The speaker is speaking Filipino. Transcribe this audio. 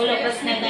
Full of personal na